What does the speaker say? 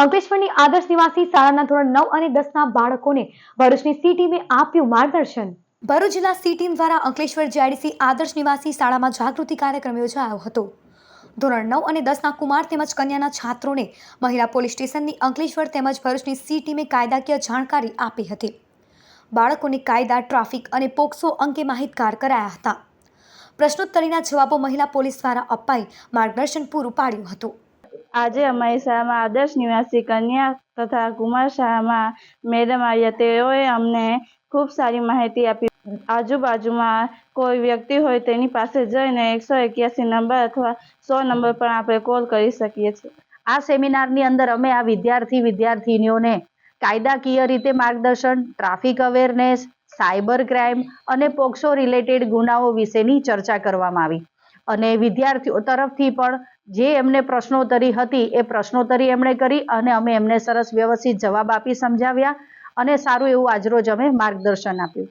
અંકલેશ્વરની આદર્શ નિવાસી શાળાના ધોરણ નવ અને દસના બાળકોને ભરૂચની સી ટીમે આપ્યું માર્ગદર્શન. ભરૂચ જિલ્લા સી ટીમ દ્વારા અંકલેશ્વર જીઆઈડીસી આદર્શ નિવાસી શાળામાં જાગૃતિ કાર્યક્રમ યોજાયો હતો. ધોરણ નવ અને દસના કુમાર તેમજ કન્યાના છાત્રોને મહિલા પોલીસ સ્ટેશનની અંકલેશ્વર તેમજ ભરૂચની સી ટીમે કાયદાકીય જાણકારી આપી હતી. બાળકોને કાયદા, ટ્રાફિક અને પોક્સો અંગે માહિતગાર કરાયા હતા. પ્રશ્નોત્તરીના જવાબો મહિલા પોલીસ દ્વારા અપાઈ માર્ગદર્શન પૂરું પાડ્યું હતું. આજે અમારી શાળામાં આદર્શ નિવાસી કન્યા તથા કુમાર શાળામાં મેડમ આવ્યા. તેઓએ અમને ખૂબ સારી માહિતી આપી. આજુબાજુમાં કોઈ વ્યક્તિ હોય તેની પાસે જઈને એકસો એક્યાસી નંબર અથવા સો નંબર પણ આપણે કોલ કરી શકીએ છીએ. આ સેમિનારની અંદર અમે આ વિદ્યાર્થી વિદ્યાર્થીનીઓને કાયદાકીય રીતે માર્ગદર્શન, ટ્રાફિક અવેરનેસ, સાયબર ક્રાઇમ અને પોક્સો રિલેટેડ ગુનાઓ વિશેની ચર્ચા કરવામાં આવી. અને વિદ્યાર્થીઓ તરફથી પણ જે એમને પ્રશ્નોત્તરી હતી એ પ્રશ્નોત્તરી એમણે કરી અને અમે એમને સરસ વ્યવસ્થિત જવાબ આપી સમજાવ્યા અને સારું એવું આજરોજ અમે માર્ગદર્શન આપ્યું.